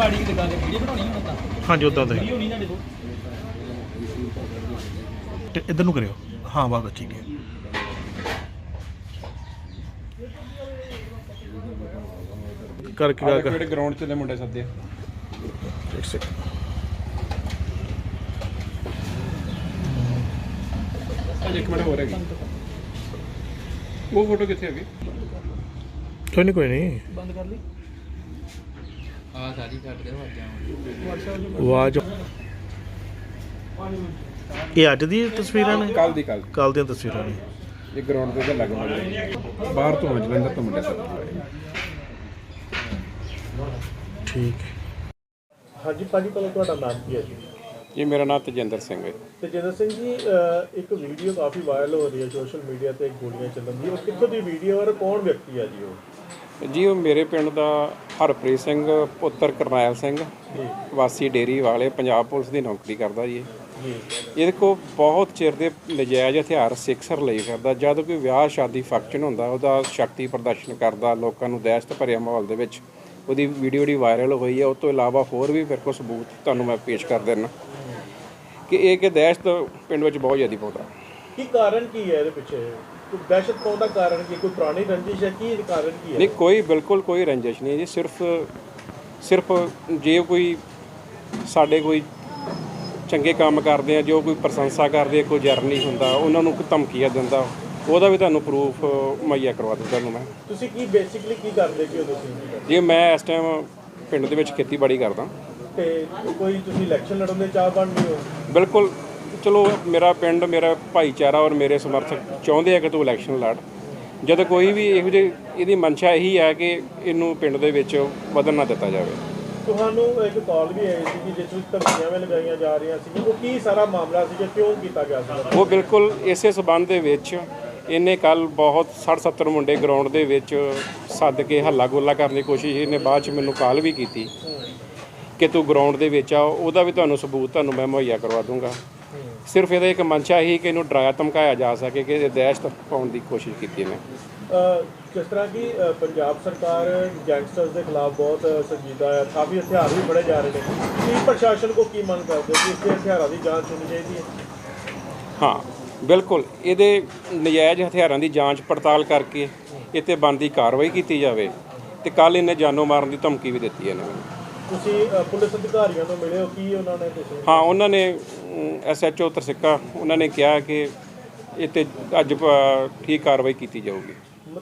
ਮਾੜੀ ਜਿਹੀ ਗੱਲ ਵੀਡੀਓ ਬਣਾਉਣੀ ਹੁਣ ਤਾਂ ਹਾਂਜੀ ਉਦਾਂ ਦੇ ਵੀਡੀਓ ਨਹੀਂ ਤੁਹਾਡੇ ਕੋਲ ਤੇ ਇੱਧਰ ਨੂੰ ਕਰਿਓ। ਹਾਂ ਬਸ ਠੀਕ ਹੈ। ਕਰਕੇ ਗੱਲ ਕਰ ਗਰਾਊਂਡ 'ਚ ਦੇ ਮੁੰਡੇ ਸੱਦੇ ਇੱਕ ਸੈਕਿੰਡ ਇੱਕ ਮਿੰਟ ਹੋਰ ਹੈਗੀ। ਉਹ ਫੋਟੋ ਕਿੱਥੇ ਹੈਗੀ? ਕੋਈ ਨਹੀਂ ਕੋਈ ਨਹੀਂ ਬੰਦ ਕਰ ਲਈ। ਆ ਸਾਰੀ ਕੱਟ ਦੇ ਵਾਜਾਂ ਆਵਾਜ਼ ਇਹ ਅੱਜ ਦੀ ਤਸਵੀਰਾਂ ਨੇ? ਕੱਲ ਦੀ ਕੱਲ ਕੱਲ ਦੀਆਂ ਤਸਵੀਰਾਂ ਨੇ। ਇਹ ਗਰਾਊਂਡ ਤੇ ਤਾਂ ਲੱਗ ਮੁੰਡੇ ਬਾਹਰ ਤੋਂ ਜਲੰਧਰ ਤੋਂ ਮੁੰਡੇ ਸੱਦੇ ਠੀਕ ਹਾਂਜੀ ਭਾਜੀ ਪਹਿਲਾਂ ਤੁਹਾਡਾ ਨਾਮ ਕੀ ਹੈ ਜੀ? ਜੀ ਮੇਰਾ ਨਾਮ ਤਜਿੰਦਰ ਸਿੰਘ ਹੈ। ਤੇ ਜਿੰਦਰ ਸਿੰਘ ਜੀ ਅਹ, ਇੱਕ ਵੀਡੀਓ ਕਾਫੀ ਵਾਇਰਲ ਹੋ ਰਹੀ ਹੈ ਸੋਸ਼ਲ ਮੀਡੀਆ ਤੇ ਗੋਲੀਆਂ ਚੱਲਣ ਦੀ। ਉਹ ਕਿੱਥੋਂ ਦੀ ਵੀਡੀਓ ਔਰ ਕੌਣ ਵਿਅਕਤੀ ਹੈ ਜੀ ਉਹ? ਜੀ ਉਹ ਮੇਰੇ ਪਿੰਡ ਦਾ ਹਰਪ੍ਰੀਤ ਸਿੰਘ ਪੁੱਤਰ ਕਰਨੈਲ ਸਿੰਘ ਵਾਸੀ ਡੇਰੀ ਵਾਲੇ ਪੰਜਾਬ ਪੁਲਿਸ ਦੀ ਨੌਕਰੀ ਕਰਦਾ ਜੀ ਇਹ। ਜੀ। ਇਹਦੇ ਕੋ ਬਹੁਤ ਚਿਰ ਦੇ ਨਜਾਇਜ਼ ਹਥਿਆਰ ਸਿੱਖਸਰ ਲਈ ਕਰਦਾ ਜਦ ਕੋਈ ਵਿਆਹ ਸ਼ਾਦੀ ਫੰਕਸ਼ਨ ਹੁੰਦਾ ਉਹਦਾ ਸ਼ਕਤੀ ਪ੍ਰਦਰਸ਼ਨ ਕਰਦਾ ਲੋਕਾਂ ਨੂੰ ਦਹਿਸ਼ਤ ਭਰਿਆ ਮਾਹੌਲ ਦੇ ਵਿੱਚ। ਉਹਦੀ ਵੀਡੀਓ ਜਿਹੜੀ ਵਾਇਰਲ ਹੋਈ ਹੈ ਉਸ ਤੋਂ ਇਲਾਵਾ ਹੋਰ ਵੀ ਮੇਰੇ ਕੋਲ ਸਬੂਤ ਤੁਹਾਨੂੰ ਮੈਂ ਪੇਸ਼ ਕਰ ਦੇਣਾ ਕਿ ਇਹ ਕਿ ਦਹਿਸ਼ਤ ਪਿੰਡ ਵਿੱਚ ਬਹੁਤ ਜ਼ਿਆਦਾ ਪਾਉਂਦਾ ਕੀ ਕਾਰਨ ਕੀ ਹੈ ਇਹਦੇ ਪਿੱਛੇ? ਕੋਈ ਦਹਿਸ਼ਤ ਪਾਉਣ ਦਾ ਕਾਰਨ ਕੀ ਕੋਈ ਪੁਰਾਣੀ ਰੰਜਿਸ਼ ਹੈ? ਕੀ ਕਾਰਨ ਕੀ ਹੈ? ਨਹੀਂ ਕੋਈ ਬਿਲਕੁਲ ਕੋਈ ਰੰਜਿਸ਼ ਨਹੀਂ ਜੀ। ਸਿਰਫ ਸਿਰਫ ਜੇ ਕੋਈ ਸਾਡੇ ਕੋਈ ਚੰਗੇ ਕੰਮ ਕਰਦੇ ਆ ਜੋ ਕੋਈ ਪ੍ਰਸ਼ੰਸਾ ਕਰਦੇ ਕੋਈ ਜਰਨੀ ਹੁੰਦਾ ਉਹਨਾਂ ਨੂੰ ਧਮਕੀਆਂ ਦਿੰਦਾ ਉਹਦਾ ਵੀ ਤੁਹਾਨੂੰ ਪ੍ਰੂਫ ਮੁਹੱਈਆ ਕਰਵਾ ਦੂੰ ਤੁਹਾਨੂੰ ਮੈਂ। ਤੁਸੀਂ ਕੀ ਬੇਸਿਕਲੀ ਕੀ ਕਰਦੇ ਕੀ ਹੋ ਤੁਸੀਂ ਜੇ ਮੈਂ ਇਸ ਟਾਈਮ ਪਿੰਡ ਦੇ ਵਿੱਚ ਖੇਤੀਬਾੜੀ ਕਰਦਾ। ਤੇ ਕੋਈ ਤੁਸੀਂ ਇਲੈਕਸ਼ਨ ਲੜਨ ਦੇ ਚਾਹ ਬਣ ਰਹੇ ਹੋ? ਬਿਲਕੁਲ। ਚਲੋ ਮੇਰਾ ਪਿੰਡ ਮੇਰਾ ਭਾਈਚਾਰਾ ਔਰ ਮੇਰੇ ਸਮਰਥਕ ਚਾਹੁੰਦੇ ਆ ਕਿ ਤੂੰ ਇਲੈਕਸ਼ਨ ਲੜ। ਜਦ ਕੋਈ ਵੀ ਇਹੋ ਜਿਹੀ ਇਹਦੀ ਮਨਸ਼ਾ ਇਹੀ ਹੈ ਕਿ ਇਹਨੂੰ ਪਿੰਡ ਦੇ ਵਿੱਚ ਵਧਣ ਨਾ ਦਿੱਤਾ ਜਾਵੇ। ਤੁਹਾਨੂੰ ਇੱਕ ਕਾਲ ਵੀ ਆਈ ਸੀ ਕਿ ਜਿਸ ਵਿੱਚ ਧਮਕੀਆਂ ਵੀ ਲਗਾਈਆਂ ਜਾ ਰਹੀਆਂ ਸੀ ਉਹ ਕੀ ਸਾਰਾ ਮਾਮਲਾ ਸੀ ਕਿ ਕਿਉਂ ਕੀਤਾ ਗਿਆ ਸੀ ਉਹ ਬਿਲਕੁਲ ਇਸੇ ਸਬੰਧ ਦੇ ਵਿੱਚ ਇਹਨੇ ਕੱਲ ਬਹੁਤ 60 70 ਮੁੰਡੇ ਗਰਾਊਂਡ ਦੇ ਵਿੱਚ ਸੱਦ ਕੇ ਹੱਲਾ ਗੋਲਾ ਕਰਨ ਦੀ ਕੋਸ਼ਿਸ਼ ਇਹਨੇ ਬਾਅਦ ਚ ਮੈਨੂੰ ਕਾਲ ਵੀ ਕੀਤੀ। ਕਿ ਤੂੰ ਗਰਾਊਂਡ ਦੇ ਵਿੱਚ ਆ ਉਹਦਾ ਵੀ ਤੁਹਾਨੂੰ ਸਬੂਤ ਤੁਹਾਨੂੰ ਮੈਂ ਮੁਹੱਈਆ ਕਰਵਾ ਦੂੰਗਾ। ਸਿਰਫ ਇਹਦਾ ਇੱਕ ਮਨਸ਼ਾ ਹੀ ਕਿ ਇਹਨੂੰ ਡਰਾਇਆ ਧਮਕਾਇਆ ਜਾ ਸਕੇ ਕਿ ਇਹ ਦਹਿਸ਼ਤ ਪਾਉਣ ਦੀ ਕੋਸ਼ਿਸ਼ ਕੀਤੀ ਅਹ ਜਿਸ ਤਰ੍ਹਾਂ ਕਿ ਪੰਜਾਬ ਸਰਕਾਰ ਗੈਂਗਸਟਰਸ ਦੇ ਖਿਲਾਫ ਬਹੁਤ ਸੰਜੀਦਾ ਹੈ ਕਾਫੀ ਹਥਿਆਰ ਵੀ ਫੜੇ ਜਾ ਰਹੇ ਨੇ। ਕੀ ਪ੍ਰਸ਼ਾਸਨ ਕੋ ਕੀ ਮੰਗ ਕਰਦੇ ਕਿ ਇਸ ਹਥਿਆਰਾਂ ਦੀ ਜਾਂਚ ਹੋਣੀ ਚਾਹੀਦੀ ਹੈ? ਹਾਂ ਬਿਲਕੁਲ। ਇਹਦੇ ਨਜਾਇਜ਼ ਹਥਿਆਰਾਂ ਦੀ ਜਾਂਚ ਪੜਤਾਲ ਕਰਕੇ ਇਹ ਤੇ ਬਣਦੀ ਕਾਰਵਾਈ ਕੀਤੀ ਜਾਵੇ ਤੇ ਕੱਲ ਇਹਨੇ ਜਾਨੋਂ ਮਾਰਨ ਦੀ ਧਮਕੀ ਵੀ ਦਿੱਤੀ ਇਹਨੇ ਮੈਨੂੰ। ਤੁਸੀਂ ਪੁਲਿਸ ਅਧਿਕਾਰੀਆਂ ਨੂੰ ਮਿਲੇ ਹੋ? ਕੀ ਉਹਨਾਂ ਨੇ ਕੁਝ ਹਾਂ ਉਹਨਾਂ ਨੇ ਐਸਐਚਓ ਤਰਸਿੱਕਾ ਉਹਨਾਂ ਨੇ ਕਿਹਾ ਕਿ ਇਹ ਤੇ ਅੱਜ ਠੀਕ ਕਾਰਵਾਈ ਕੀਤੀ ਜਾਊਗੀ।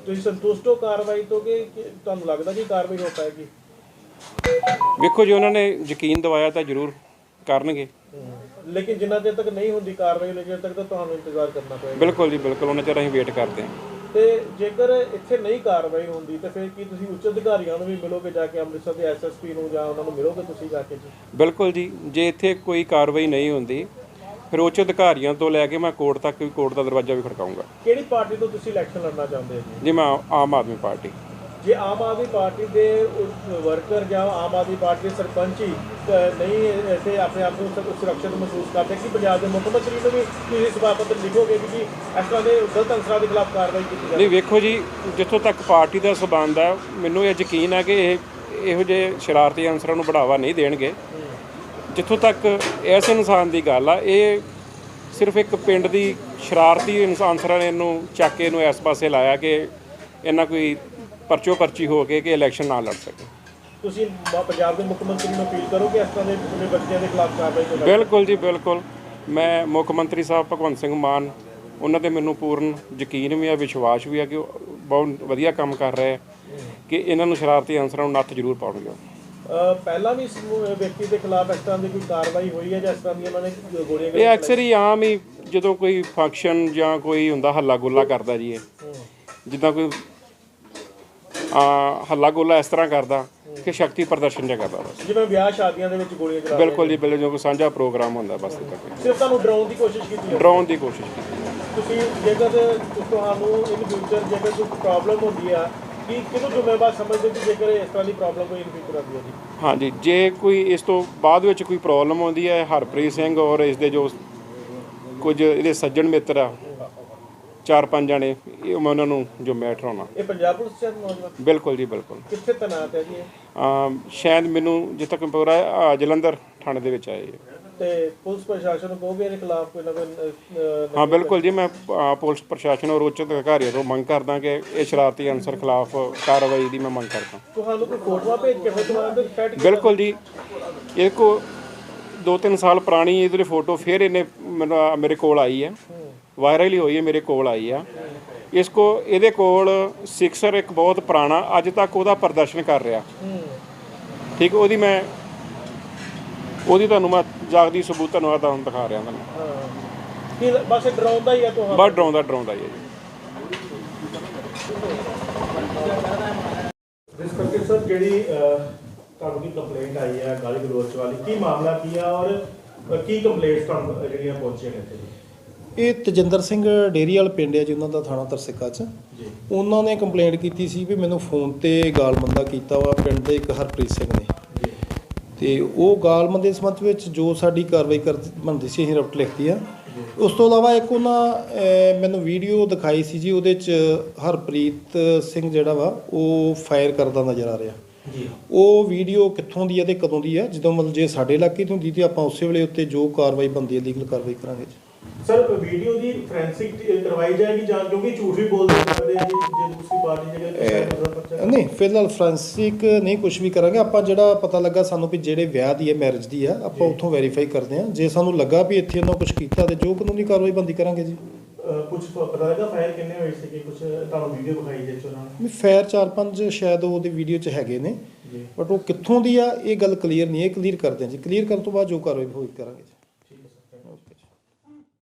ਤੁਸੀਂ ਸੰਤੁਸ਼ਟ ਹੋ ਕਾਰਵਾਈ ਤੋਂ ਕਿ ਤੁਹਾਨੂੰ ਲੱਗਦਾ ਕਿ ਕਾਰਵਾਈ ਹੋ ਪਾਏਗੀ? ਵੇਖੋ ਜੀ ਉਹਨਾਂ ਨੇ ਯਕੀਨ ਦਿਵਾਇਆ ਤਾਂ ਜ਼ਰੂਰ ਕਰਨਗੇ। ਲੇਕਿਨ ਜਿੰਨਾ ਚਿਰ ਤੱਕ ਨਹੀਂ ਹੁੰਦੀ ਕਾਰਵਾਈ ਲੇਕਿਨ ਤੱਕ ਤਾਂ ਤੁਹਾਨੂੰ ਇੰਤਜ਼ਾਰ ਕਰਨਾ ਪਏਗਾ। ਬਿਲਕੁਲ ਜੀ ਬਿਲਕੁਲ ਉਹਨਾਂ ਚਿਰ ਅਸੀਂ ਵੇਟ ਕਰਦੇ ਹਾਂ। ਤੇ ਜੇਕਰ ਇੱਥੇ ਨਹੀਂ ਕਾਰਵਾਈ ਹੁੰਦੀ ਤਾਂ ਫਿਰ ਕੀ ਤੁਸੀਂ ਉੱਚ ਅਧਿਕਾਰੀਆਂ ਨੂੰ ਵੀ ਮਿਲੋਗੇ ਜਾ ਕੇ ਅੰਮ੍ਰਿਤਸਰ ਦੇ ਐਸਐਸਪੀ ਨੂੰ ਜਾਂ ਉਹਨਾਂ ਨੂੰ ਮਿਲੋਗੇ ਤੁਸੀਂ ਜਾ ਕੇ ਜੀ? ਬਿਲਕੁਲ ਜੀ ਜੇ ਇੱਥੇ ਕੋਈ ਕਾਰਵਾਈ ਨਹੀਂ ਹੁੰਦੀ ਫਿਰ ਉੱਚ ਅਧਿਕਾਰੀਆਂ ਤੋਂ ਲੈ ਕੇ ਮੈਂ ਕੋਰਟ ਤੱਕ ਵੀ ਕੋਰਟ ਦਾ ਦਰਵਾਜ਼ਾ ਵੀ ਖੜਕਾਉਂਗਾ ਕਿਹੜੀ ਪਾਰਟੀ ਤੋਂ ਤੁਸੀਂ ਇਲੈਕਸ਼ਨ ਲੜਨਾ ਚਾਹੁੰਦੇ ਹੋ ਜੀ? ਜੀ ਮੈਂ ਆਮ ਆਦਮੀ ਪਾਰਟੀ। ਜੇ ਆਮ ਆਦਮੀ ਪਾਰਟੀ ਦੇ ਵਰਕਰ ਜਾਂ ਆਮ ਆਦਮੀ ਪਾਰਟੀ ਦੇ ਸਰਪੰਚ ਹੀ ਨਹੀਂ ਇੱਥੇ ਆਪਣੇ ਆਪ ਨੂੰ ਸੁਰੱਖਿਅਤ ਮਹਿਸੂਸ ਕਰਦੇ ਕਿ ਪੰਜਾਬ ਦੇ ਮੁੱਖ ਮੰਤਰੀ ਨੂੰ ਵੀ ਤੁਸੀਂ ਸਭਾ ਪੱਤਰ ਲਿਖੋਗੇ ਕਿ ਜੀ ਇਸ ਤਰ੍ਹਾਂ ਦੇ ਗਲਤ ਅੰਸਰਾਂ ਦੇ ਖਿਲਾਫ ਕਾਰਵਾਈ ਕੀਤੀ ਜਾਵੇ। ਨਹੀਂ, ਵੇਖੋ ਜੀ, ਜਿੱਥੋਂ ਤੱਕ ਪਾਰਟੀ ਦਾ ਸਬੰਧ ਹੈ, ਮੈਨੂੰ ਇਹ ਯਕੀਨ ਹੈ ਕਿ ਇਹ, ਇਹੋ ਜਿਹੇ ਸ਼ਰਾਰਤੀ ਅਨਸਰਾਂ ਨੂੰ ਬੜਾਵਾ ਨਹੀਂ ਦੇਣਗੇ। ਜਿੱਥੋਂ ਤੱਕ ਇਸ ਇਨਸਾਨ ਦੀ ਗੱਲ ਆ, ਇਹ ਸਿਰਫ ਇੱਕ ਪਿੰਡ ਦੀ ਸ਼ਰਾਰਤੀ ਇਨਸਾਨ ਅਨਸਰਾਂ ਨੇ ਇਹਨੂੰ ਚੱਕ ਕੇ ਇਹਨੂੰ ਇਸ ਪਾਸੇ ਲਾਇਆ ਕਿ ਇਹਨਾਂ ਕੋਈ ਪਰਚੋ ਪਰਚੀ ਹੋ ਕੇ ਕਿ ਇਲੈਕਸ਼ਨ ਨਾ ਲੜ ਸਕੇ। ਤੁਸੀਂ ਮ- ਪੰਜਾਬ ਦੇ ਮੁੱਖ ਮੰਤਰੀ ਨੂੰ ਅਪੀਲ ਕਰੋ ਕਿ ਇਸ ਤਰ੍ਹਾਂ ਦੇ ਜਿਹੜੇ ਬੱਚਿਆਂ ਦੇ ਖਿਲਾਫ ਕਾਰਵਾਈ ਕਰੋ। ਬਿਲਕੁਲ ਜੀ ਬਿਲਕੁਲ। ਮੈਂ ਮੁੱਖ ਮੰਤਰੀ ਸਾਹਿਬ ਭਗਵੰਤ ਸਿੰਘ ਮਾਨ ਉਹਨਾਂ ਤੇ ਮੈਨੂੰ ਪੂਰਨ ਯਕੀਨ ਵੀ ਆ ਵਿਸ਼ਵਾਸ ਵੀ ਆ ਕਿ ਉਹ ਬਹੁਤ ਵਧੀਆ ਕੰਮ ਕਰ ਰਹੇ ਆ ਕਿ ਇਹਨਾਂ ਨੂੰ ਸ਼ਰਾਰਤੀ ਅਨਸਰਾਂ ਨੂੰ ਨੱਥ ਜ਼ਰੂਰ ਪਾਉਣਗੇ ਅ, ਪਹਿਲਾਂ ਵੀ ਇਸ ਨੂੰ- ਵਿਅਕਤੀ ਦੇ ਖਿਲਾਫ ਇਸ ਤਰ੍ਹਾਂ ਦੀ ਕੋਈ ਕਾਰਵਾਈ ਹੋਈ ਹੈ ਜਾਂ ਇਸ ਤਰ੍ਹਾਂ ਦੀ ਉਹਨਾਂ ਨੇ ਗੋਲੀਆਂ ਇਹ ਅਕਸਰ ਹੀ ਆਮ ਹੀ ਜਦੋਂ ਕੋਈ ਫੰਕਸ਼ਨ ਜਾਂ ਕੋਈ ਹੁੰਦਾ ਹੱਲਾ ਗੋਲਾ ਕਰਦਾ ਜੀ ਇਹ। ਜਿੱਦਾਂ ਕੋਈ ਹੱਲਾ ਗੋਲਾ ਇਸ ਤਰ੍ਹਾਂ ਕਰਦਾ ਕਿ ਸ਼ਕਤੀ ਪ੍ਰਦਰਸ਼ਨ ਜਿਹਾ ਕਰਦਾ ਬਸ ਜਿਵੇਂ ਵਿਆਹ ਸ਼ਾਦੀਆਂ ਦੇ ਵਿੱਚ ਗੋਲੀਆਂ ਚਲਾ ਬਿਲਕੁਲ ਜੀ ਬਿਲਕੁਲ ਜੋ ਕੋਈ ਸਾਂਝਾ ਪ੍ਰੋਗਰਾਮ ਹੁੰਦਾ ਬਸ ਸਿਰਫ ਤੁਹਾਨੂੰ ਡਰਾਉਣ ਦੀ ਕੋਸ਼ਿਸ਼ ਕੀਤੀ ਹੈ ਡਰਾਉਣ ਦੀ ਕੋਸ਼ਿਸ਼ ਕੀਤੀ। ਤੁਸੀਂ ਜੇਕਰ ਤੁਹਾਨੂੰ ਇਨ ਫਿਊਚਰ ਜੇਕਰ ਕੋਈ ਪ੍ਰੋਬਲਮ ਹੁੰਦੀ ਆ ਕਿ ਕਿਹਨੂੰ ਜ਼ਿੰਮੇਵਾਰ ਸਮਝਦੇ ਕਿ ਜੇਕਰ ਇਸ ਤਰ੍ਹਾਂ ਦੀ ਪ੍ਰੋਬਲਮ ਕੋਈ ਇਨ ਫਿਊਚਰ ਆਉਂਦੀ ਹੈ ਜੀ? ਹਾਂਜੀ ਜੇ ਕੋਈ ਇਸ ਤੋਂ ਬਾਅਦ ਵਿੱਚ ਕੋਈ ਪ੍ਰੋਬਲਮ ਆਉਂਦੀ ਹੈ ਹਰਪ੍ਰੀਤ ਸਿੰਘ ਔਰ ਇਸ ਦੇ ਜੋ ਕੁਝ ਇਹਦੇ ਸੱਜਣ ਮਿੱਤਰ ਆ ਚਾਰ ਪੰਜ ਜਣੇ ਇਹ ਮੈਂ ਉਹਨਾਂ ਨੂੰ ਜੋ ਮੈਟਰ ਹੋਣਾ ਇਹ ਪੰਜਾਬ ਪੁਲਿਸ ਚ ਨੌਜਵਾਨ? ਬਿਲਕੁਲ ਜੀ ਬਿਲਕੁਲ। ਕਿੱਥੇ ਤੈਨਾਤ ਹੈ ਜੀ ਇਹ? ਸ਼ਾਇਦ ਮੈਨੂੰ ਜਿੱਥੇ ਤੱਕ ਪਤਾ ਹੈ ਜਲੰਧਰ ਥਾਣੇ ਦੇ ਵਿੱਚ ਆਏ ਹੈ। ਤੇ ਪੁਲਿਸ ਪ੍ਰਸ਼ਾਸਨ ਨੂੰ ਕਹੋਗੇ ਇਹਦੇ ਖਿਲਾਫ ਕੋਈ ਨਾ ਕੋਈ ਹਾਂ ਬਿਲਕੁਲ ਜੀ ਮੈਂ ਪੁਲਿਸ ਪ੍ਰਸ਼ਾਸਨ ਔਰ ਉੱਚ ਅਧਿਕਾਰੀਆਂ ਤੋਂ ਮੰਗ ਕਰਦਾ ਕਿ ਇਹ ਸ਼ਰਾਰਤੀ ਅਨਸਰ ਖਿਲਾਫ ਕਾਰਵਾਈ ਦੀ ਮੈਂ ਮੰਗ ਕਰਦਾ। ਤੁਹਾਨੂੰ ਕੋਈ ਫੋਟੋਆਂ ਭੇਜ ਕੇ ਦੁਬਾਰਾ ਤੋਂ ਸੈੱਟ ਬਿਲਕੁਲ ਜੀ। ਇਹ ਕੋ ਦੋ ਤਿੰਨ ਸਾਲ ਪੁਰਾਣੀ ਇਹਦੀ ਫੋਟੋ ਫਿਰ ਇਹਨੇ ਮੇਰੇ ਕੋਲ ਆਈ ਹੈ। ਵਾਇਰਲ ਹੀ ਹੋਈ ਹੈ ਮੇਰੇ ਕੋਲ ਆਈ ਆ। ਇਸ ਕੋ ਇਹਦੇ ਕੋਲ ਸਿਕਸਰ ਇੱਕ ਬਹੁਤ ਪੁਰਾਣਾ ਅੱਜ ਤੱਕ ਉਹਦਾ ਪ੍ਰਦਰਸ਼ਨ ਕਰ ਰਿਹਾ। ਠੀਕ ਉਹਦੀ ਮੈਂ ਉਹਦੀ ਤੁਹਾਨੂੰ ਮੈਂ ਜਾਗਦੀ ਸਬੂਤ ਤੁਹਾਨੂੰ ਆ ਤੁਹਾਨੂੰ ਦਿਖਾ ਰਿਹਾ ਤੁਹਾਨੂੰ। ਹਾਂ ਕੀ ਲ- ਬਸ ਇਹ ਡਰਾਉਂਦਾ ਹੀ ਆ ਤੁਹਾਨੂੰ ਬੜਾ ਡਰਾਉਂਦਾ ਡਰਾਉਂਦਾ ਹੀ ਹੈ ਜੀ। ਜਿਸ ਕਰਕੇ ਸਰ ਜਿਹੜੀ ਤੁਹਾਨੂੰ ਦੀ ਕੰਪਲੇਂਟ ਆਈ ਹੈ ਗਾਲੀ ਗਲੋਚ ਵਾਲੀ ਕੀ ਮਾਮਲਾ ਕੀ ਆ ਔਰ ਕੀ ਕੰਪਲੇਂਟਸ ਤੁਹਾਨੂੰ ਜਿਹੜੀਆਂ ਪਹੁੰਚੀਆਂ ਨੇ? ਇਹ ਤਜਿੰਦਰ ਸਿੰਘ ਡੇਰੀ ਵਾਲ ਪਿੰਡ ਹੈ ਜੀ ਉਹਨਾਂ ਦਾ ਥਾਣਾ ਤਰਸਿੱਕਾ ਚ। ਜੀ। ਉਹਨਾਂ ਨੇ ਕੰਪਲੇਂਟ ਕੀਤੀ ਸੀ ਵੀ ਮੈਨੂੰ ਫੋਨ ਤੇ ਗਾਲਮੰਦਾ ਕੀਤਾ ਵਾ ਪਿੰਡ ਦੇ ਇੱਕ ਹਰਪ੍ਰੀਤ ਸਿੰਘ ਨੇ। ਜੀ। ਤੇ ਉਹ ਗਾਲਮੰਦ ਦੇ ਸੰਬੰਧ ਵਿੱਚ ਜੋ ਸਾਡੀ ਕਾਰਵਾਈ ਕਰ ਬਣਦੀ ਸੀ ਅਸੀਂ ਰਿਪੋਰਟ ਲਿਖਤੀ ਆ। ਉਸ ਤੋਂ ਇਲਾਵਾ ਇੱਕ ਉਹਨਾਂ ਮੈਨੂੰ ਵੀਡੀਓ ਦਿਖਾਈ ਸੀ ਜੀ ਉਹਦੇ ਚ ਹਰਪ੍ਰੀਤ ਸਿੰਘ ਜਿਹੜਾ ਵਾ ਉਹ ਫਾਇਰ ਕਰਦਾ ਨਜ਼ਰ ਆ ਰਿਹਾ। ਜੀ। ਉਹ ਵੀਡੀਓ ਕਿੱਥੋਂ ਦੀ ਹੈ ਤੇ ਕਦੋਂ ਦੀ ਹੈ ਜਦੋਂ ਮਤਲਬ ਜੇ ਸਾਡੇ ਇਲਾਕੇ ਤੋਂ ਹੁੰਦੀ ਤੇ ਆਪਾਂ ਉਸੇ ਵੇਲੇ ਉੱਤੇ ਜੋ ਕਾਰਵਾਈ ਬਣਦੀ ਹੈ ਲੀਗਲ ਕਾਰਵਾਈ ਕਰਾਂਗੇ ਜੀ। ਸਰ ਵੀਡੀਓ ਦੀ ਫੋਰੈਂਸਿਕ ਕਰਵਾਈ ਜਾਏਗੀ ਜਾਂ ਕਿਉਂਕਿ ਝੂਠ ਵੀ ਬੋਲ ਸਕਦੇ ਆ ਜੀ ਦੂਸਰੀ ਪਾਰਟੀ ਜਿਹੜੇ ਨਹੀਂ ਫਿਲਹਾਲ ਫ੍ਰਾਂਸਿਕ ਨਹੀਂ ਕੁਝ ਵੀ ਕਰਾਂਗੇ। ਆਪਾਂ ਜਿਹੜਾ ਪਤਾ ਲੱਗਾ ਸਾਨੂੰ ਵੀ ਜਿਹੜੇ ਵਿਆਹ ਦੀ ਹੈ ਮੈਰਿਜ ਦੀ ਆ ਆਪਾਂ ਉੱਥੋਂ ਵੈਰੀਫਾਈ ਕਰਦੇ ਹਾਂ। ਜੇ ਸਾਨੂੰ ਲੱਗਾ ਵੀ ਇੱਥੇ ਉਹਨਾਂ ਕੁਝ ਕੀਤਾ ਤੇ ਜੋ ਕਾਨੂੰਨੀ ਕਾਰਵਾਈ ਬੰਦੀ ਕਰਾਂਗੇ ਜੀ। ਕੁਝ ਪਤਾ ਲੱਗਾ ਫਾਇਰ ਕਿੰਨੇ ਹੋਏ ਸੀ ਕਿ ਕੁਝ ਤੁਹਾਨੂੰ ਵੀਡੀਓ ਵਿਖਾਈ ਜੇ ਚ ਉਹਨਾਂ ਨੇ? ਚਾਰ ਪੰਜ ਸ਼ਾਇਦ ਉਹਦੇ ਵੀਡੀਓ 'ਚ ਹੈਗੇ ਨੇ। ਬਟ ਉਹ ਕਿੱਥੋਂ ਦੀ ਆ ਇਹ ਗੱਲ ਕਲੀਅਰ ਨਹੀਂ ਹੈ ਕਲੀਅਰ ਕਰਦੇ ਹਾਂ ਜੀ। ਕਲੀਅਰ ਕਰਨ ਤੋਂ ਬਾਅਦ ਜੋ ਕਾਰਵਾਈ ਹੋਈ ਕਰਾਂਗੇ